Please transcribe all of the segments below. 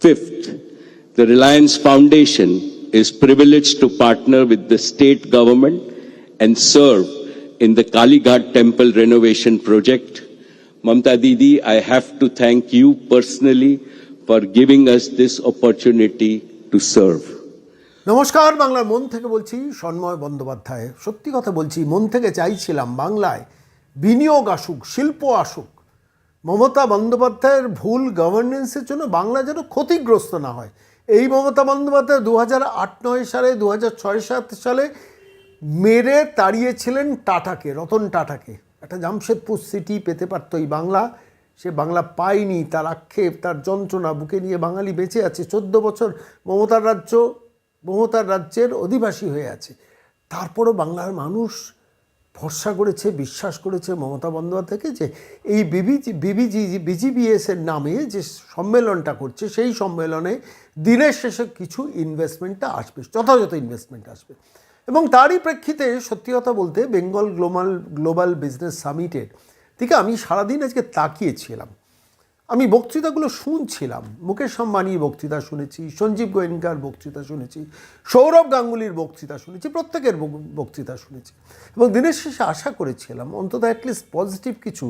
Fifth, the Reliance Foundation is privileged to partner with the state government and serve in the Kalighat temple renovation project. Mamta Didi, I have to thank you personally for giving us this opportunity to serve. নমস্কার বাংলার মন থেকে বলছি সন্ময় বন্দ্যোপাধ্যায় সত্যি কথা বলছি মন থেকে চাইছিলাম বাংলায় বিনিয়োগ আসুক শিল্প আসুক মমতা বন্দ্যোপাধ্যায়ের ভুল গভর্নেন্সের জন্য বাংলা যেন ক্ষতিগ্রস্ত না হয়। এই মমতা বন্দ্যোপাধ্যায় দু হাজার আট নয় সালে দু হাজার ছয় সাত সালে মেরে তাড়িয়েছিলেন টাটাকে, রতন টাটাকে। একটা জামশেদপুর সিটি পেতে পারতো এই বাংলা। সে বাংলা পায়নি, তার আক্ষেপ, তার যন্ত্রণা বুকে নিয়ে বাঙালি বেঁচে আছে। চোদ্দ বছর মমতার রাজ্য, মমতার রাজ্যের অধিবাসী হয়ে আছে। তারপরও বাংলার মানুষ ভরসা করেছে, বিশ্বাস করেছে মমতা বন্দ্যোপাধ্যায়কে যে এই বিবিজি বিবিজি বিজিবিএস এর নামে যে সম্মেলনটা করছে, সেই সম্মেলনে দিনের শেষে কিছু ইনভেস্টমেন্টটা আসবে, যথাযথ ইনভেস্টমেন্ট আসবে। এবং তারই প্রেক্ষিতে সত্যি কথা বলতে বেঙ্গল গ্লোবাল গ্লোবাল বিজনেস সামিটের দিকে আমি সারাদিন আজকে তাকিয়েছিলাম আমি বক্তৃতাগুলো শুনছিলাম। মুকেশ আম্বানির বক্তৃতা শুনেছি, সঞ্জীব গোয়েঙ্কার বক্তৃতা শুনেছি, সৌরভ গাঙ্গুলির বক্তৃতা শুনেছি, প্রত্যেকের বক্তৃতা শুনেছি। এবং দিনের শেষে আশা করেছিলাম অন্তত অ্যাটলিস্ট পজিটিভ কিছু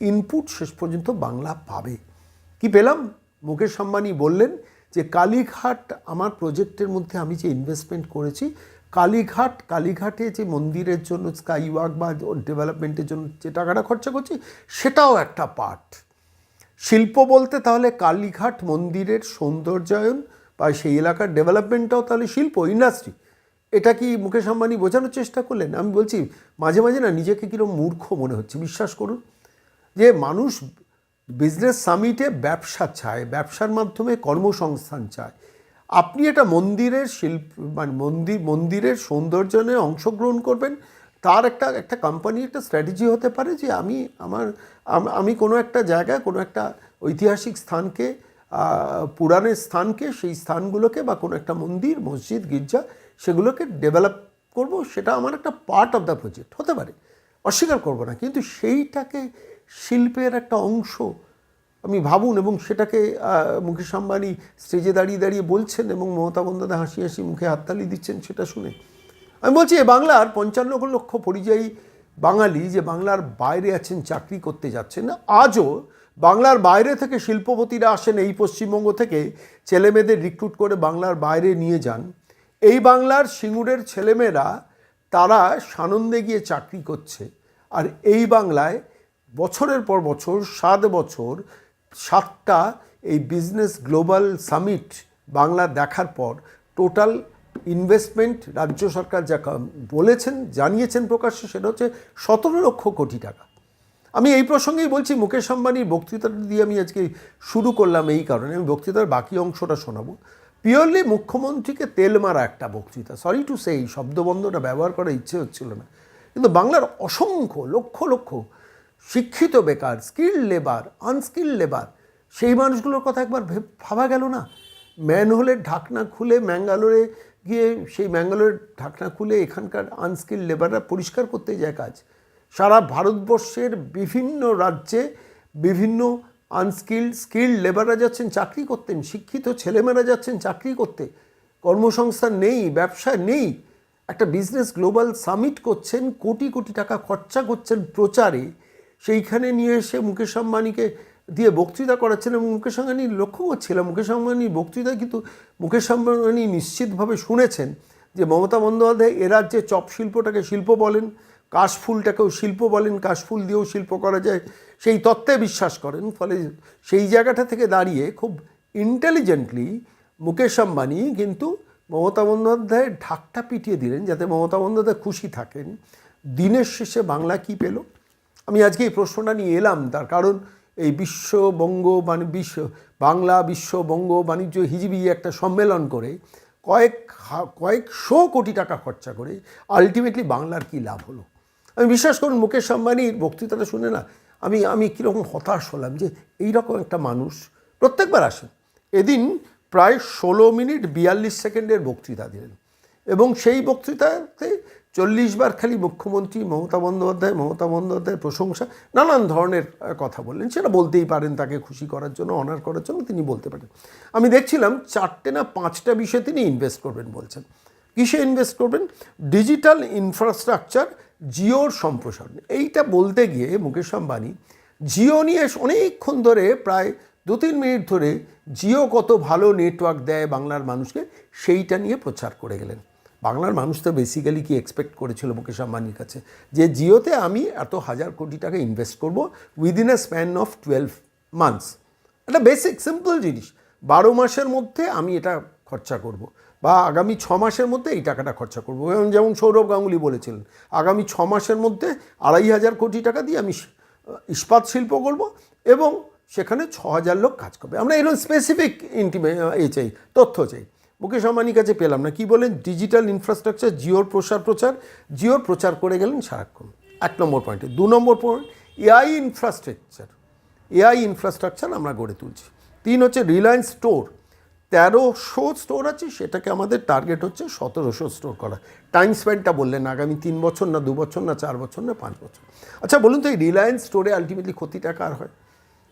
ইনপুট শেষ পর্যন্ত বাংলা পাবে। কি পেলাম? মুকেশ আম্বানি বললেন যে, কালীঘাট আমার প্রজেক্টের মধ্যে আমি যে ইনভেস্টমেন্ট করেছি, কালীঘাট, কালীঘাটে যে মন্দিরের জন্য স্কাই ওয়াক বা ডেভেলপমেন্টের জন্য যে টাকাটা খরচা করছি, সেটাও একটা পার্ট শিল্প বলতে তাহলে কালীঘাট মন্দিরের সৌন্দর্যায়ন বা সেই এলাকার ডেভেলপমেন্টটাও তাহলে শিল্প ইন্ডাস্ট্রি এটা কি মুকেশ আম্বানি বোঝানোর চেষ্টা করলেন? আমি বলছি, মাঝে মাঝে না নিজেকে কীরকম মূর্খ মনে হচ্ছে, বিশ্বাস করুন। যে মানুষ বিজনেস সামিটে ব্যবসা চায়, ব্যবসার মাধ্যমে কর্মসংস্থান চায়। আপনি এটা মন্দিরের শিল্প মানে মন্দির, মন্দিরের সৌন্দর্যনে অংশগ্রহণ করবেন তার একটা একটা কোম্পানি একটা স্ট্র্যাটেজি হতে পারে যে আমি আমার, আমি কোনো একটা জায়গায়, কোনো একটা ঐতিহাসিক স্থানকে পুরাণের স্থানকে, সেই স্থানগুলোকে বা কোনো একটা মন্দির, মসজিদ, গির্জা সেগুলোকে ডেভেলপ করব, সেটা আমার একটা পার্ট অফ দ্য প্রজেক্ট হতে পারে। অস্বীকার করব না, কিন্তু সেইটাকে শিল্পের একটা অংশ আমি ভাবুন এবং সেটাকে মুকেশ আম্বানি স্টেজে দাঁড়িয়ে দাঁড়িয়ে বলছেন এবং মমতা বন্দ্যোপাধ্যায় হাসি হাসি মুখে হাততালি দিচ্ছেন সেটা শুনে আমি বলছি বাংলার পঞ্চান্ন লক্ষ পরিযায়ী বাঙালি যে বাংলার বাইরে আছেন, চাকরি করতে যাচ্ছেন আজও বাংলার বাইরে থেকে শিল্পপতিরা আসেন এই পশ্চিমবঙ্গ থেকে, ছেলেমেয়েদের রিক্রুট করে বাংলার বাইরে নিয়ে যান। এই বাংলার সিঙ্গুরের ছেলেমেয়েরা, তারা সানন্দে গিয়ে চাকরি করছে। আর এই বাংলায় বছরের পর বছর, সাত বছর, সাতটা এই বিজনেস গ্লোবাল সামিট বাংলা দেখার পর টোটাল ইনভেস্টমেন্ট রাজ্য সরকার যা বলেছেন, জানিয়েছেন, প্রকাশ্যে, সেটা হচ্ছে সতেরো লক্ষ কোটি টাকা। আমি এই প্রসঙ্গেই বলছি, মুকেশ আম্বানির বক্তৃতাটা দিয়ে আমি আজকে শুরু করলাম এই কারণে। আমি বক্তৃতার বাকি অংশটা শোনাবো। পিওরলি মুখ্যমন্ত্রীকে তেল মারা একটা বক্তৃতা। সরি টু সেই শব্দবন্ধটা ব্যবহার করার ইচ্ছে হচ্ছিল না। কিন্তু বাংলার অসংখ্য, লক্ষ লক্ষ শিক্ষিত বেকার স্কিল লেবার আনস্কিল লেবার সেই মানুষগুলোর কথা একবার ভাবা গেল না। ম্যানহোলের ঢাকনা খুলে ম্যাঙ্গালোরে গিয়ে সেই ম্যাঙ্গালোরের ঢাকনা খুলে এখানকার আনস্কিল লেবাররা পরিষ্কার করতে যায় কাজ। সারা ভারতবর্ষের বিভিন্ন রাজ্যে বিভিন্ন আনস্কিল্ড, স্কিল্ড লেবাররা যাচ্ছেন চাকরি করতেন শিক্ষিত ছেলেমেয়েরা যাচ্ছেন চাকরি করতে। কর্মসংস্থান নেই, ব্যবসা নেই। একটা বিজনেস গ্লোবাল সামিট করছেন, কোটি কোটি টাকা খরচা করছেন প্রচারে। সেইখানে নিয়ে এসে মুকেশ আম্বানিকে দিয়ে বক্তৃতা করাচ্ছেন এবং মুকেশ আম্বানি লক্ষ্য করছিলাম, মুকেশ আম্বানির বক্তৃতা কিন্তু মুকেশ আম্বানি নিশ্চিতভাবে শুনেছেন যে মমতা বন্দ্যোপাধ্যায় এ রাজ্যে চপ শিল্পটাকে শিল্প বলেন কাশফুলটাকেও শিল্প বলেন কাশফুল দিয়েও শিল্প করা যায়, সেই তত্ত্বে বিশ্বাস করেন, ফলে সেই জায়গাটা থেকে দাঁড়িয়ে খুব ইন্টেলিজেন্টলি মুকেশ আম্বানি কিন্তু মমতা বন্দ্যোপাধ্যায়ের ঢাকটা পিটিয়ে দিলেন যাতে মমতা বন্দ্যোপাধ্যায় খুশি থাকেন। দিনের শেষে বাংলা কি পেল? আমি আজকে এই প্রশ্নটা নিয়ে এলাম, তার কারণ এই বিশ্ব বঙ্গ মানে বিশ্ব, বাংলা বিশ্ব বঙ্গ বাণিজ্য হিজিবি একটা সম্মেলন করে, কয়েক কয়েকশো কোটি টাকা খরচা করে আলটিমেটলি বাংলার কি লাভ হলো? আমি বিশ্বাস করুন, মুকেশ আম্বানির বক্তৃতাটা শুনে না, আমি আমি কীরকম হতাশ হলাম যে এইরকম একটা মানুষ প্রত্যেকবার আসেন। এদিন প্রায় ষোলো মিনিট বিয়াল্লিশ সেকেন্ডের বক্তৃতা দিলেন এবং সেই বক্তৃতাতে চল্লিশ বার খালি মুখ্যমন্ত্রী, মমতা বন্দ্যোপাধ্যায়, মমতা বন্দ্যোপাধ্যায়ের প্রশংসা, নানান ধরনের কথা বললেন। সেটা বলতেই পারেন তাকে খুশি করার জন্য অনার করার জন্য, তিনি বলতে পারেন। আমি দেখছিলাম চারটে না পাঁচটা বিষয়ে তিনি ইনভেস্ট করবেন বলছেন। কিসে ইনভেস্ট করবেন? ডিজিটাল ইনফ্রাস্ট্রাকচার জিওর সম্প্রসারণ। এইটা বলতে গিয়ে মুকেশ আম্বানি, জিও নিয়ে অনেকক্ষণ ধরে প্রায় দু তিন মিনিট ধরে জিও কত ভালো নেটওয়ার্ক দেয় বাংলার মানুষকে, সেইটা নিয়ে প্রচার করে গেলেন। বাংলার মানুষ তো বেসিক্যালি কি এক্সপেক্ট করেছিল মুকেশ আম্বানির কাছে? যে জিওতে আমি এত হাজার কোটি টাকা ইনভেস্ট করব within a span of twelve months একটা বেসিক সিম্পল জিনিস। বারো মাসের মধ্যে আমি এটা খরচা করব। বা আগামী ছ মাসের মধ্যে এই টাকাটা খরচা করব। এবং যেমন সৌরভ গাঙ্গুলি বলেছিলেন, আগামী ছ মাসের মধ্যে আড়াই হাজার কোটি টাকা দিয়ে আমি ইস্পাত শিল্প করব এবং সেখানে ছ হাজার লোক কাজ করবে। আমরা এরকম স্পেসিফিক ইন্টিমে এ চাই, তথ্য চাই। মুকেশ আম্বানির কাছে পেলাম না। কি বলেন? ডিজিটাল ইনফ্রাস্ট্রাকচার জিওর প্রসার প্রচার। জিওর প্রচার করে গেলেন সারাক্ষণ। এক নম্বর পয়েন্টে দু number point AI infrastructure AI infrastructure আমরা গড়ে তুলছি। তিন হচ্ছে রিলায়েন্স স্টোর তেরোশো স্টোর আছে, সেটাকে আমাদের টার্গেট হচ্ছে সতেরোশো স্টোর করা। টাইম স্পেন্ডটা বললেন আগামী তিন বছর না দু বছর না চার বছর না পাঁচ বছর। আচ্ছা বলুন তো এই রিলায়েন্স স্টোরে আলটিমেটলি ক্ষতিটা কার হয়?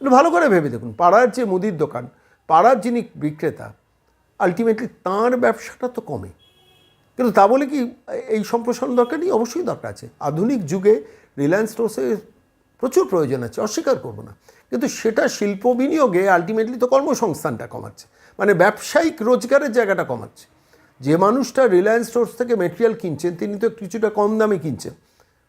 ভালো করে ভেবে দেখুন। পাড়ার যে মুদির দোকান, পাড়ার যিনি বিক্রেতা আলটিমেটলি তাঁর ব্যবসাটা তো কমে। কিন্তু তা বলে কি এই সম্প্রসারণ দরকার নেই? অবশ্যই দরকার আছে। আধুনিক যুগে রিলায়েন্স স্টোর্সের প্রচুর প্রয়োজন আছে, অস্বীকার করব না। কিন্তু সেটা শিল্প বিনিয়োগে আলটিমেটলি তো কর্মসংস্থানটা কমাচ্ছে। মানে ব্যবসায়িক রোজগারের জায়গাটা কমাচ্ছে। যে মানুষটা রিলায়েন্স স্টোর্স থেকে মেটেরিয়াল কিনছেন, তিনি তো কিছুটা কম দামে কিনছেন।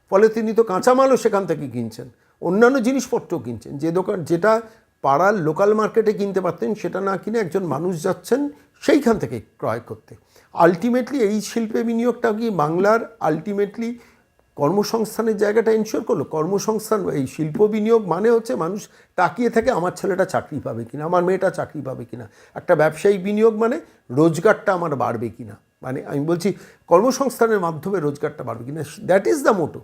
ফলে তিনি তো কাঁচামালও সেখান থেকে কিনছেন। অন্যান্য জিনিসপত্রও কিনছেন। যে দোকান, যেটা পাড়ার লোকাল মার্কেটে কিনতে পারতেন, সেটা না কিনে একজন মানুষ যাচ্ছেন সেইখান থেকে ক্রয় করতে। আলটিমেটলি এই শিল্পে বিনিয়োগটা কি বাংলার আলটিমেটলি কর্মসংস্থানের জায়গাটা এনশিওর করল? কর্মসংস্থান, এই শিল্প বিনিয়োগ মানে হচ্ছে মানুষ তাকিয়ে থাকে আমার ছেলেটা চাকরি পাবে কিনা, আমার মেয়েটা চাকরি পাবে কিনা। একটা ব্যবসায়িক বিনিয়োগ মানে রোজগারটা আমার বাড়বে কিনা। মানে আমি বলছি কর্মসংস্থানের মাধ্যমে রোজগারটা বাড়বে কিনা। That is the motto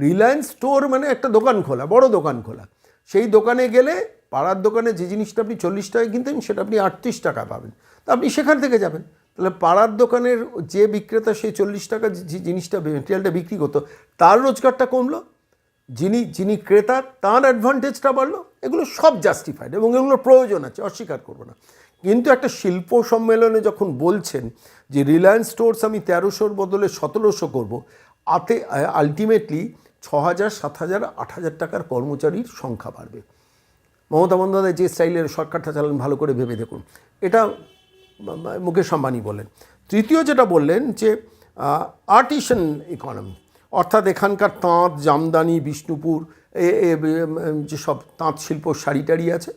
Reliance store মানে একটা দোকান খোলা, বড় দোকান খোলা। সেই দোকানে গেলে পাড়ার দোকানে যে জিনিসটা আপনি চল্লিশ টাকায় কিনতেন, সেটা আপনি আটত্রিশ টাকা পাবেন। তা আপনি সেখান থেকে যাবেন। তাহলে পাড়ার দোকানের যে বিক্রেতা সেই চল্লিশ টাকা যে জিনিসটা মেটেরিয়ালটা বিক্রি করতো, তার রোজগারটা কমলো। যিনি যিনি ক্রেতা, তার অ্যাডভান্টেজটা বাড়লো। এগুলো সব জাস্টিফাইড এবং এগুলোর প্রয়োজন আছে, অস্বীকার করব না। কিন্তু একটা শিল্প সম্মেলনে যখন বলছেন যে রিলায়েন্স স্টোর্স আমি তেরোশোর বদলে সতেরোশো করব, আতে আলটিমেটলি ছ হাজার সাত হাজার আট হাজার টাকার কর্মচারীর সংখ্যা বাড়বে। মমতা বন্দ্যোপাধ্যায় যে স্টাইলের সরকারটা চালান, ভালো করে ভেবে দেখুন। এটা মুকেশ আম্বানি বলেন তৃতীয় যেটা বললেন যে আর্টিশন ইকোনমি, অর্থাৎ এখানকার তাঁত, জামদানি, বিষ্ণুপুর যেসব তাঁত শিল্প শাড়ি টাড়ি আছে,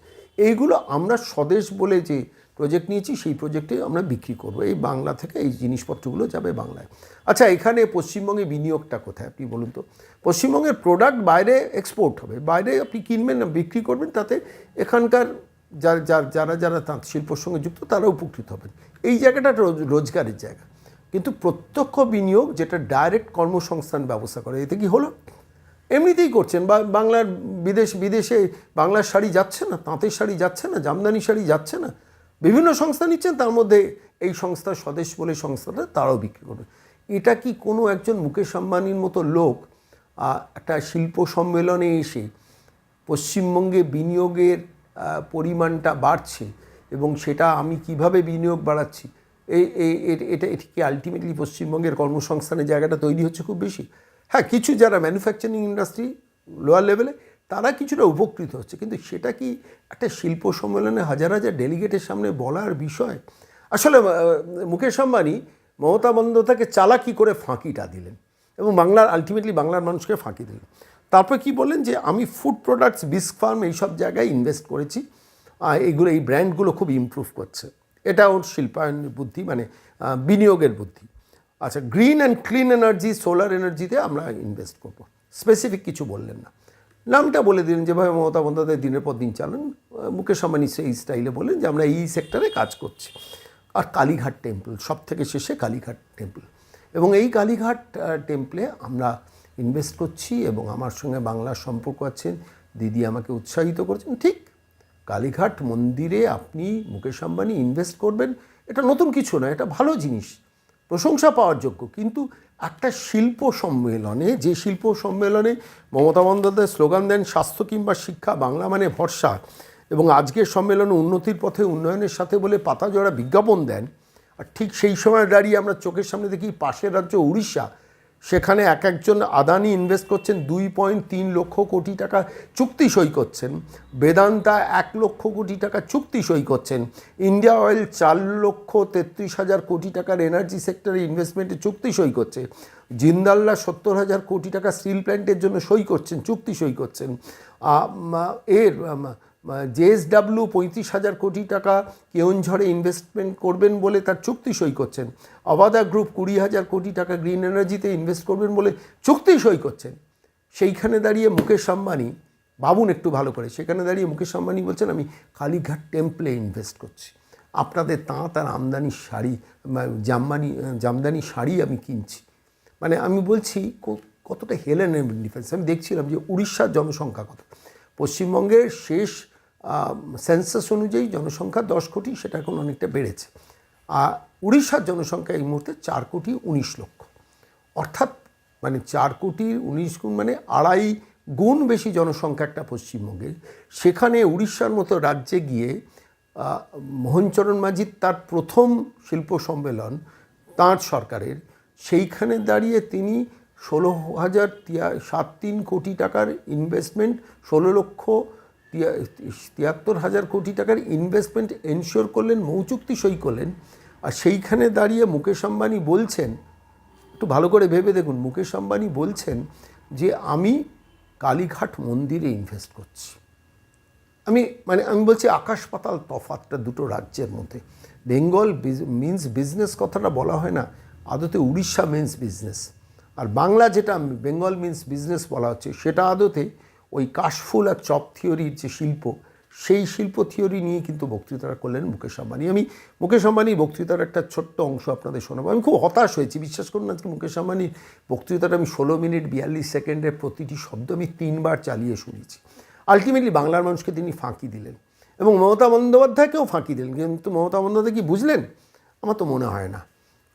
এইগুলো আমরা স্বদেশ বলে যে প্রজেক্ট নিয়েছি, সেই প্রজেক্টে আমরা বিক্রি করব। এই বাংলা থেকে এই জিনিসপত্রগুলো যাবে বাংলায়। আচ্ছা এখানে পশ্চিমবঙ্গে বিনিয়োগটা কোথায় আপনি বলুন তো? পশ্চিমবঙ্গের প্রোডাক্ট বাইরে এক্সপোর্ট হবে। বাইরে আপনি কিনবেন, বিক্রি করবেন, তাতে এখানকার যার যার, যারা তাঁত শিল্পর সঙ্গে যুক্ত তারা উপকৃত হবেন। এই জায়গাটা রোজ- রোজগারের জায়গা। কিন্তু প্রত্যক্ষ বিনিয়োগ যেটা ডাইরেক্ট কর্মসংস্থান ব্যবস্থা করে, এতে কি হলো? এমনিতেই করছেন। বা, বাংলার বিদেশ, বিদেশে বাংলার শাড়ি যাচ্ছে না, তাঁতের শাড়ি যাচ্ছে না, জামদানি শাড়ি যাচ্ছে না বিভিন্ন সংস্থা নিচ্ছেন, তার মধ্যে এই সংস্থা স্বদেশ বলে সংস্থাটা তারাও বিক্রি করবে। এটা কি কোনো একজন মুকেশ আম্বানির মতো লোক একটা শিল্প সম্মেলনে এসে পশ্চিমবঙ্গে বিনিয়োগের পরিমাণটা বাড়ছে এবং সেটা আমি কীভাবে বিনিয়োগ বাড়াচ্ছি? এই এটা, এটি কি আলটিমেটলি পশ্চিমবঙ্গের কর্মসংস্থানের জায়গাটা তৈরি হচ্ছে খুব বেশি? হ্যাঁ কিছু যারা ম্যানুফ্যাকচারিং ইন্ডাস্ট্রি লোয়ার লেভেলে তারা কিছুটা উপকৃত হচ্ছে। কিন্তু সেটা কি একটা শিল্প সম্মেলনে হাজার হাজার ডেলিগেটের সামনে বলার বিষয়? আসলে মুকেশ আম্বানি মমতা বন্দ্যোপাধ্যায়কে চালাকি করে ফাঁকিটা দিলেন এবং বাংলার আলটিমেটলি বাংলার মানুষকে ফাঁকি দিলেন। তারপর কি বললেন যে, আমি ফুড প্রোডাক্টস বিস্ক ফার্ম এইসব জায়গায় ইনভেস্ট করেছি। আর এইগুলো এই ব্র্যান্ডগুলো খুব ইমপ্রুভ করছে। এটা ওর শিল্পায়নের বুদ্ধি মানে বিনিয়োগের বুদ্ধি। আচ্ছা green and clean energy solar এনার্জিতে আমরা ইনভেস্ট করব। স্পেসিফিক কিছু বললেন না। নামটা বলে দিলেন, যেভাবে মমতা বন্দ্যোপাধ্যায় দিনের পর দিন চালান, মুকেশ আম্বানি সেই স্টাইলে বললেন যে আমরা এই সেক্টরে কাজ করছি। আর কালীঘাট টেম্পল সব থেকে শেষে কালীঘাট টেম্পল। এবং এই কালীঘাট টেম্পলে আমরা ইনভেস্ট করছি এবং আমার সঙ্গে বাংলার সম্পর্ক আছেন দিদি আমাকে উৎসাহিত করেছেন। ঠিক কালীঘাট মন্দিরে আপনি মুকেশ আম্বানি ইনভেস্ট করবেন, এটা নতুন কিছু না এটা ভালো জিনিস। প্রশংসা পাওয়ার যোগ্য। কিন্তু একটা শিল্প সম্মেলনে, যে শিল্প সম্মেলনে মমতা বন্দ্যোপাধ্যায় স্লোগান দেন, স্বাস্থ্য কিংবা শিক্ষা, বাংলা মানে ভরসা। এবং আজকের সম্মেলনে উন্নতির পথে, উন্নয়নের সাথে বলে পাতা জোড়া বিজ্ঞাপন দেন। আর ঠিক সেই সময় দাঁড়িয়ে আমরা চোখের সামনে দেখি পাশের রাজ্য উড়িষ্যা সেখানে এক একজন আদানি ইনভেস্ট করছেন দুই পয়েন্ট তিন লক্ষ কোটি টাকা চুক্তি সই করছেন। বেদান্তা এক লক্ষ কোটি টাকা চুক্তি সই করছেন। ইন্ডিয়া অয়েল চার লক্ষ তেত্রিশ হাজার কোটি টাকার এনার্জি সেক্টরে ইনভেস্টমেন্টে চুক্তি সই করছে। জিন্দাল্লা সত্তর হাজার কোটি টাকা স্টিল প্ল্যান্টের জন্য সই করছেন, চুক্তি সই করছেন। এর জেএসডাব্লিউ পঁয়ত্রিশ হাজার কোটি টাকা কেওনঝড়ে ইনভেস্টমেন্ট করবেন বলে তার চুক্তি সই করছেন। অবাদা গ্রুপ কুড়ি হাজার কোটি টাকা গ্রিন এনার্জিতে ইনভেস্ট করবেন বলে চুক্তি সই করছেন। সেইখানে দাঁড়িয়ে মুকেশ আম্বানি ভাবুন একটু ভালো করে, সেখানে দাঁড়িয়ে মুকেশ আম্বানি বলছেন, আমি কালীঘাট টেম্পলে ইনভেস্ট করছি। আপনাদের তাঁত আর আমদানি শাড়ি জামদানি জামদানি শাড়ি আমি কিনছি। মানে আমি বলছি কতটা হেলেন ডিফেন্স আমি দেখছিলাম যে উড়িষ্যার জনসংখ্যা কত পশ্চিমবঙ্গের শেষ সেন্সাস অনুযায়ী জনসংখ্যা দশ কোটি, সেটা এখন অনেকটা বেড়েছে। আর উড়িষ্যার জনসংখ্যা এই মুহূর্তে চার কোটি উনিশ লক্ষ। অর্থাৎ মানে চার কোটি উনিশ গুণ মানে আড়াই গুণ বেশি জনসংখ্যা একটা পশ্চিমবঙ্গের। সেখানে উড়িষ্যার মতো রাজ্যে গিয়ে মোহনচরণ মাঝির তার প্রথম শিল্প সম্মেলন তাঁর সরকারের। সেইখানে দাঁড়িয়ে তিনি ষোলো হাজার সাত, তিন কোটি টাকার ইনভেস্টমেন্ট ষোলো লক্ষ তিয়াত্তর হাজার কোটি টাকার ইনভেস্টমেন্ট এনশিওর করলেন মৌচুক্তি সই করলেন, আর সেইখানে দাঁড়িয়ে মুকেশ আম্বানি বলছেন, একটু ভালো করে ভেবে দেখুন, মুকেশ আম্বানি বলছেন যে আমি কালীঘাট মন্দিরে ইনভেস্ট করছি। আমি মানে আমি বলছি আকাশ পাতাল তফাতটা দুটো রাজ্যের মধ্যে। বেঙ্গল মিন্স বিজনেস কথাটা বলা হয় না, আদতে উড়িষ্যা মিন্স বিজনেস আর বাংলা যেটা বেঙ্গল মিন্স বিজনেস বলা হচ্ছে, সেটা আদতে ওই কাশফুল আর চপ থিওরির যে শিল্প, সেই শিল্প থিওরি নিয়ে কিন্তু বক্তৃতাটা করলেন মুকেশ আম্বানি। আমি মুকেশ আম্বানির বক্তৃতার একটা ছোট্ট অংশ আপনাদের শোনাবো। আমি খুব হতাশ হয়েছি, বিশ্বাস করুন আজকে মুকেশ আম্বানির বক্তৃতাটা আমি ষোলো মিনিট বিয়াল্লিশ সেকেন্ডের প্রতিটি শব্দ আমি তিনবার চালিয়ে শুনেছি। আলটিমেটলি বাংলার মানুষকে তিনি ফাঁকি দিলেন এবং মমতা বন্দ্যোপাধ্যায়কেও ফাঁকি দিলেন। কিন্তু মমতা বন্দ্যোপাধ্যায় কি বুঝলেন? আমার তো মনে হয় না।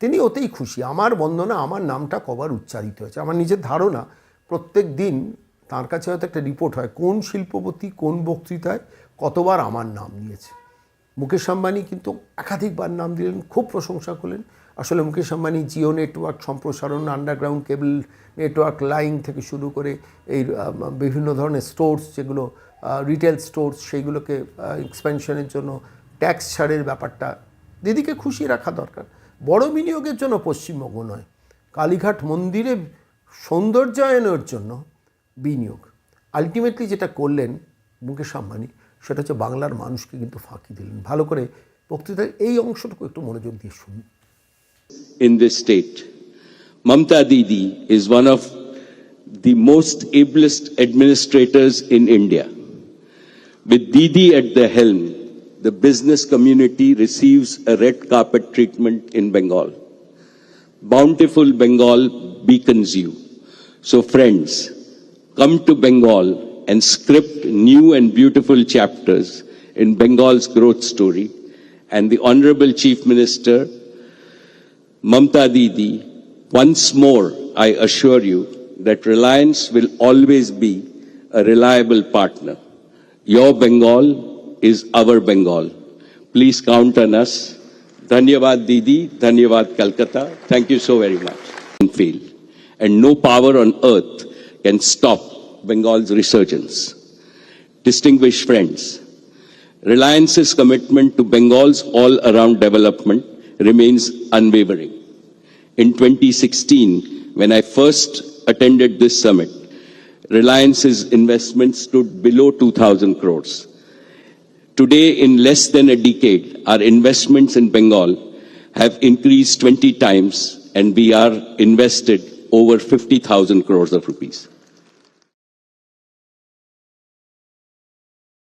তিনি ওতেই খুশি। আমার বন্দনা, আমার নামটা কবার উচ্চারিত হয়েছে। আমার নিজের ধারণা, প্রত্যেক দিন তার কাছে হয়তো একটা রিপোর্ট হয়, কোন শিল্পপতি কোন বক্তৃতায় কতবার আমার নাম নিয়েছে। মুকেশ আম্বানি কিন্তু একাধিকবার নাম দিলেন, খুব প্রশংসা করলেন। আসলে মুকেশ আম্বানি জিও নেটওয়ার্ক সম্প্রসারণ আন্ডারগ্রাউন্ড কেবল নেটওয়ার্ক লাইন থেকে শুরু করে এই বিভিন্ন ধরনের স্টোর্স যেগুলো রিটেল স্টোর্স সেইগুলোকে এক্সপেনশনের জন্য ট্যাক্স ছাড়ের ব্যাপারটা দিদিকে খুশি রাখা দরকার। বড় বিনিয়োগের জন্য পশ্চিমবঙ্গ নয়, কালীঘাট মন্দিরে সৌন্দর্যায়নের জন্য বিনিয়োগ। আলটিমেটলি যেটা করলেন মুকেশ আম্বানি, সেটা হচ্ছে বাংলার মানুষকে কিন্তু ফাঁকি দিলেন। ভালো করে বক্তৃতার এই অংশটুকু একটু মনোযোগ দিয়ে শুনুন। In the state Mamata didi is one of the most ablest administrators in India with didi at the helm the business community receives a red carpet treatment in Bengal bountiful Bengal be কনজিউ so friends come to Bengal and script new and beautiful chapters in Bengal's growth story. And the Honorable Chief Minister Mamta Didi, once more I assure you that Reliance will always be a reliable partner. Your Bengal is our Bengal. Please count on us. Dhanyavad Didi, Dhanyavad. Thank you so very much. And no power on earth can stop Bengal's resurgence. Distinguished friends, Reliance's commitment to Bengal's all-around development remains unwavering. In 2016, when I first attended this summit, Reliance's investment stood below 2,000 crores. Today, in less than a decade, our investments in Bengal have increased 20 times and we are invested over 50,000 crores of rupees.